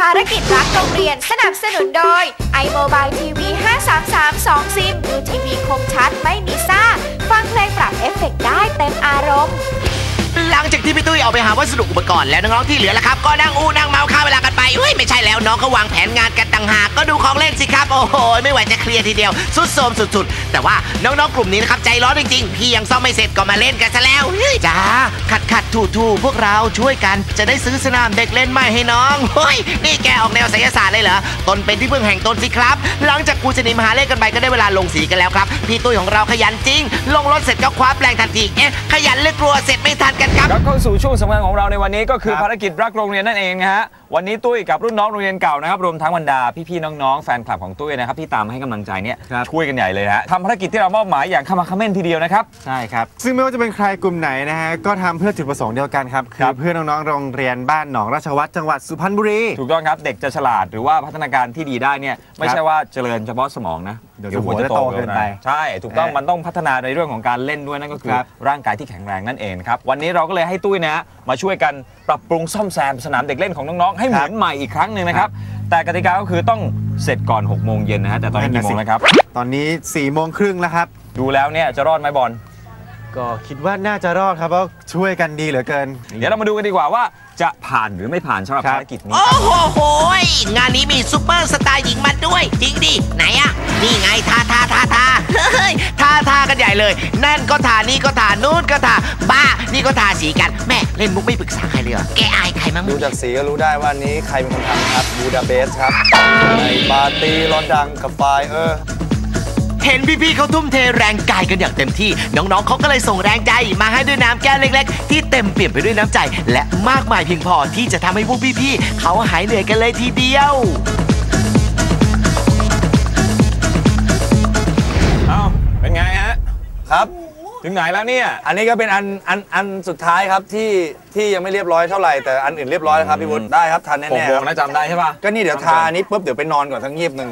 ภารกิจรักโรงเรียนสนับสนุนโดย iMobile TV 533 2 ซิมดูทีวีคมชัดไม่มีซ่า ฟังเพลงปรับเอฟเฟกต์ได้เต็มอารมณ์ หลังจากที่พี่ตุ้ยออกไปหาวัสดุอุปกรณ์แล้วน้องๆที่เหลือแล้วครับ ก็นั่งอู้นั่งเมาฆ่าเวลากัน ไปเฮ้ยไม่ใช่แล้วน้องเขาวางแผนงานกันต่างหากก็ดูของเล่นสิครับ โอ้โหไม่ไหวจะเคลียร์ทีเดียว สุดโทมสุดๆ แต่ว่าน้องๆกลุ่มนี้นะครับใจร้อนจริงๆ พี่ยังซ่อมไม่เสร็จก็มาเล่นกันซะแล้วจ้าขัดขัดถูถูพวกเราช่วยกันจะได้ซื้อสนามเด็กเล่นใหม่ให้น้องเฮ้ยนี่แกออกแนวไสยศาสตร์เลยเหรอตนเป็นที่พึ่งแห่งตนสิครับ หลังจากครูสนิมหาเลขกันไปก็ได้เวลาลงสีกันแล้วครับพี่ตุ้ยของเราขยันจริง ลงรถเสร็จก็คว้าแปลงทันทีเอ๊ะขยันหรือกลัวเสร็จไม่ทันกันครับกลับเข้าสู่ช่วงสำคัญของเราในวันนี้ก็คือภารกิจรักโรงเรียนนั่นเองนะฮะวันนี้ตุ้ยกับรุ่นน้องโรงเรียนเก่านะครับรวมทั้งบรรดาพี่ๆน้องๆแฟนคลับของตุ้ยนะครับที่ตามมาให้กำลังใจเนี่ยครับช่วยกันใหญ่เลยฮะทำภารกิจที่เรามอบหมายอย่างขมักเขม้นทีเดียวนะครับใช่ครับซึ่งไม่ว่าจะเป็นใครกลุ่มไหนนะฮะก็ทำเพื่อจุดประสงค์เดียวกันครับคคืรัอบเพื่อนน้องๆโรงเรียนบ้านหนองราชวัฒน์จังหวัดสุพรรณบุรีถูกต้องครับเด็กจะฉลาดหรือว่าพัฒนาการที่ดีได้เนี่ยไม่ใช่ว่าเจริญเฉพาะสมองนะเดี๋ยวหัวจะโตเกินไปใช่ถูกต้องเออมันต้องพัฒนาในเรื่องของการเล่นด้วยนั่นก็คือครับร่างกายที่แข็งแรงนั่นเองครับวันนี้เราก็เลยให้ตุ้ยนะฮะมาช่วยกันปรับปรุงซ่อมแซมสนามเด็กเล่นของน้องๆให้เหมือนใหม่อีกครั้งหนึ่งนะครับ แต่กติกาก็คือต้องเสร็จก่อน6โมงเย็นนะฮะแต่ตอนนี้กี่โมงแล้วครับ ตอนนี้4ี่โมงครึ่งแล้วครับ ดูแล้วเนี่ยจะรอดไหมบอล ก็คิดว่าน่าจะรอดครับเพราะช่วยกันดีเหลือเกิน เดี๋ยวเรามาดูกันดีกว่าว่าจะผ่านหรือไม่ผ่านสำหรับครับภารกิจนี้ โอ้โหโหยงานนี้มีซุปเปอร์สตาร์หญิงมาด้วย จริงดิ ไหนอะนี่ไงทาทาทาทาเฮ้ยทาทากันใหญ่เลย นั่นก็ทานี่ก็ทานู่นก็ทาบ้า นี่ก็ทาสีกัน แม่เล่นมุกไม่ปรึกษาใครเลยเหรอแกอายใครมั้งดูจากสีก็รู้ได้ว่านี้ใครเป็นคนทำครับบูดาเบสครับในปาร์ตี้ร้อนดังกับไฟเออร์ เห็นพี่ๆเขาทุ่มเทแรงกายกันอย่างเต็มที่ น้องๆเขาก็เลยส่งแรงใจมาให้ด้วยน้ำแก้วเล็ก ๆ ที่เต็มเปี่ยมไปด้วยน้ำใจ และมากมายเพียงพอที่จะทำให้พวกพี่ๆเขาหายเหนื่อยกันเลยทีเดียวเอ้าเป็นไงฮะครับ ถึงไหนแล้วเนี่ย อันนี้ก็เป็นอันอันอันสุดท้ายครับที่ที่ยังไม่เรียบร้อยเท่าไหร่แต่อันอื่นเรียบร้อยแล้วครับพี่วุฒิได้ครับทันหกแน่โมๆคงรับนะจำได้ใช่ป่ะก็นี่เดี๋ยวทาอันนี้ปุ๊บเดี๋ยวไปนอนก่อนทั้งยีบหนึ่ง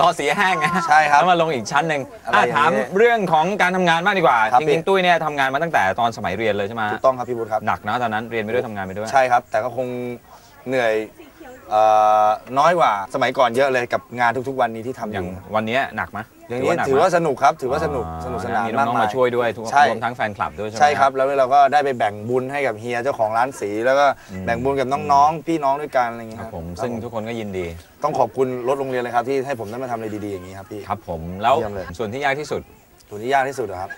รอสีแห้งไงใช่ครับแล้วมาลงอีกชั้นหนึ่งอะไรอะอย่างนี้ถามเรื่องของการทำงานบ้างดีกว่า ครับจพี่ ริงๆตุ้ยเนี่ยทำงานมาตั้งแต่ตอนสมัยเรียนเลยใช่ไหมถูกต้องครับพี่วุฒิครับ หนักนะตอนนั้นเรียนไปด้วยทำงานไปด้วย ใช่ครับ แต่ก็คงเหนื่อยเอ่อ น้อยกว่าสมัยก่อนเยอะเลยกับงานทุกๆ วันนี้ที่ทำออย่างยู่วันนี้หนักไหมอย่างนี้หนักถือไหมว่าสนุกครับถือว่าสนุกสนุกสนานมีมากน้องๆมายมาช่วยด้วยทุกใช่ รวมทั้งแฟนคลับด้วยใช่ไหม ใช่ครับแล้วเราก็ได้ไปแบ่งบุญให้กับเฮียเจ้าของร้านสี แล้วก็แบ่งบุญกับน้องๆ พี่น้องด้วยกันอะไรอย่างเงี้คยรับผมครับซึ่งทุกคนก็ยินดีต้องขอบคุณรถโรงเรียนเลยครับที่ให้ผมได้มาทำอะไรดีๆอย่างนี้ครับพี่ ครับผมแล้วเยี่ยมเลย ส่วนที่ยากที่สุดส่วนที่ยากที่สุดอะครับ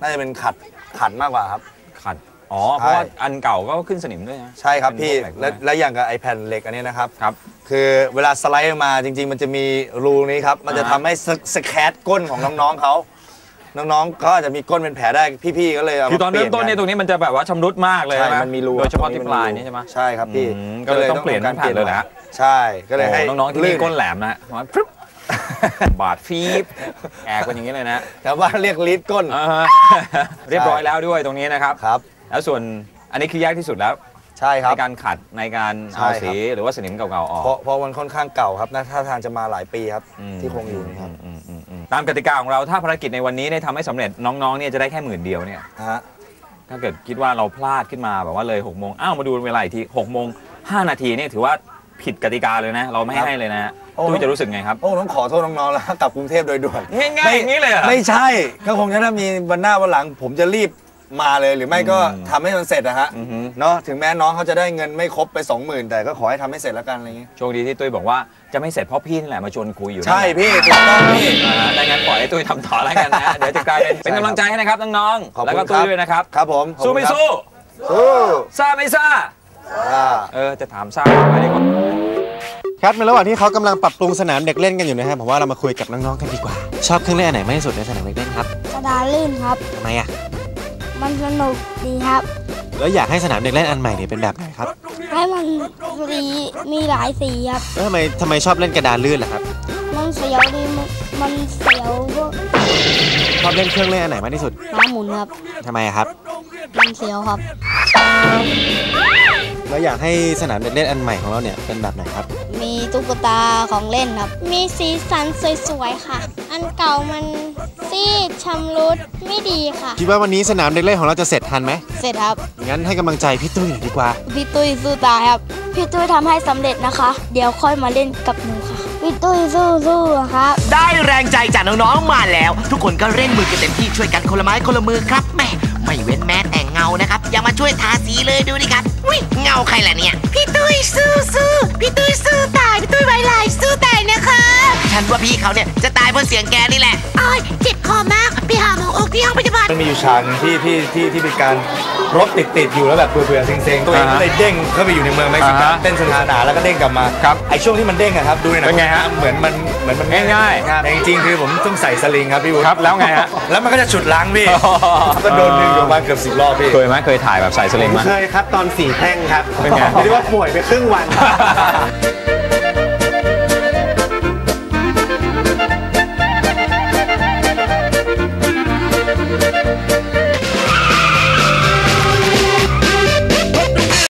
น่าจะเป็นขัดขัดมากกว่าครับขัด อ๋อ เพราะว่าใช่อันเก่าก็ขึ้นสนิมด้วยนะ ใช่ครับเป็นพี่พวกเหล็กและด้วยและอย่างกับไอแผ่นเหล็กอันนี้นะครับ ครับ คือเวลาสไลด์ออกมาจริง ๆ มันจะมีรูนี้ครับ มันจะอ่าทำให้สสแคตก้นของน้องๆเขาน้องๆเขาอาจจะมีก้นเป็นแผลได้พี่ๆก็เลยเอาคือตอนเริ่มต้นเนี่ยตรงนี้มันจะแบบว่าชำรุดมากเลยใช่ใช่ไหมมันมีรูโดยเฉพาะตรงที่นี้ปลายมันี่ใช่ไหมใช่ครับพี่อืมก็เลยต้องเปลี่ยนการแผ่นเลยนะฮะใช่ก็เลยให้โอ้น้องๆที่ลื่นี่ก้นแหลมนะฮะมาฟึ๊บบาดฟีบแอกเป็นอย่างนี้เลยนะแต่ว่าเรียกลีดก้นอ่าฮะเรียบร้อยแล้วด้วยตรงนี้นะครับครับ แล้วส่วนอันนี้คือยากที่สุดแล้วใช่ครับ ในการขัดในการใช่เอาครับ สีหรือว่าสนิมเก่าๆออกเพราะเพราะมันค่อนข้างเก่าครับน่าท่าทางจะมาหลายปีครับ อืมที่คงอยู่นะครับอืมอืมอืมตามกติกาของเราถ้าภารกิจในวันนี้เนี่ยทำให้สำเร็จน้องๆเนี่ยจะได้แค่หมื่นเดียวเนี่ย ฮะถ้าเกิดคิดว่าเราพลาดขึ้นมาแบบว่าเลย6กโมงอ้าวมาดูเวลาอีกที6กโมงห้านาทีเนี่ยถือว่าผิดกติกาเลยนะ เราไม่ให้เลยนะฮะโอ้ตุ้ยจะรู้สึกไงครับ โอ้ต้องขอโทษน้องๆแล้วกลับกรุงเทพโดยด่วนง่ายๆอย่างนี้เลยเหรอ ไม่ใช่ก็คงจะถ้ามีวันหน้าวันหลัง ผมจะรีบ มาเลยหรือไม่ก็อืมทำให้มันเสร็จนะฮะอือฮึเนาะถึงแม้น้องเขาจะได้เงินไม่ครบไป 20,000 แต่ก็ขอให้ทำให้เสร็จแล้วกันอะไรอย่างเงี้ยโชคดีที่ตุ้ยบอกว่าจะไม่เสร็จเพราะพี่นี่แหละมาชวนคุยอยู่ใช่พี่ถูกต้องพี่อ่าฮะดังนั้นปล่อยให้ตุ้ยทำต่อแล้วกันนะเดี๋ยวจะกลายเป็นเป็นกำลังใจให้นะครับน้องขอบๆแล้วคุก็ณตุ้ยครับด้วยนะครับครับผมขอบสู้คุณไม่ครับสู้สู้ซ่าไม่ซ่าอ่าเออจะถามซ่าไปดีกว่าครับในระหว่างที่เขากำลังปรับปรุงสนามเด็กเล่นกันอยู่นะครับผมว่าเรามาคุยกับน้องๆกันดีกว่า ชอบเครื่องเล่นอันไหนมากที่สุดในสนามเด็กเล่นครับกระดานลื่นครับทำไมอะ มันสนุกดีครับ แล้วอยากให้สนามเด็กเล่นอันใหม่เนี่ยเป็นแบบไหนครับ ให้มันสีมีหลายสีครับแล้วทำไมทำไมชอบเล่นกระดานลื่นล่ะครับ มันเสียวดีมันมันเสียวพวกชอบเล่นเครื่องเล่นอันไหนมากที่สุดม้าหมุนครับ ทำไมอะครับ มันเสียวครับ แล้วอยากให้สนามเด็กเล่นอันใหม่ของเราเนี่ยเป็นแบบไหนครับ มีตุ๊กตาของเล่นครับ มีสีสันสวยๆค่ะ อันเก่ามัน ซีดชำรุดไม่ดีค่ะ คิดว่าวันนี้สนามเด็กเล่นของเราจะเสร็จทันไหม เสร็จครับ งั้นให้กำลังใจพี่ตุ้ยหน่อยดีกว่า พี่ตุ้ยสู้ตายครับ พี่ตุ้ยทำให้สำเร็จนะคะ เดี๋ยวค่อยมาเล่นกับหนูค่ะ พี่ตุ้ยสู้ๆครับ ได้แรงใจจากน้องๆมาแล้ว ทุกคนก็เร่งมือกันเต็มที่ช่วยกันคนละไม้คนละมือครับแหม่ไม่เว้นแม้แต่เงานะครับ อย่ามาช่วยทาสีเลยดูดิครับ อุ้ยเงาใครล่ะเนี่ย พี่ตุ้ยสู้สู้พี่ตุ้ยสู้ตาย พี่ตุ้ยไว้ลายสู้ตายนะคะ ฉันว่าพี่เขาเนี่ยจะตายเพราะเสียงแกนี่แหละอ้อยเจ็บคอมากไปหาหมออกที่ห้องพยาบาลมันมีอยู่ฉากหนึ่งที่ที่ที่ที่เป็นการรถติดติดๆอยู่แล้วแบบเบื่อๆเซ็งๆตัวเองก็เลยเด้งเข้าไปอยู่ในเมืองเม็กซิกันอ่าฮะเต้นสนุกสนานแล้วก็เด้งกลับมาครับไอช่วงที่มันเด้งอะครับดูในหนัเป็นไงฮะเหมือนมันเหมือนมันง่ายๆแต่จริงๆคือผมต้องใส่สลิงครับพี่วุฒิครับแล้วไงฮะแล้วมันก็จะฉุดล้างพี่ก็โดนหนึ่งอยู่ประมาณเกือบสิบรอบพี่เคยไหมเคยถ่ายแบบใส่สลิงไหมเคยครับตอนสี่แพร่งครับเป็นไงเรียกว่าป่วยไปครึ่งวัน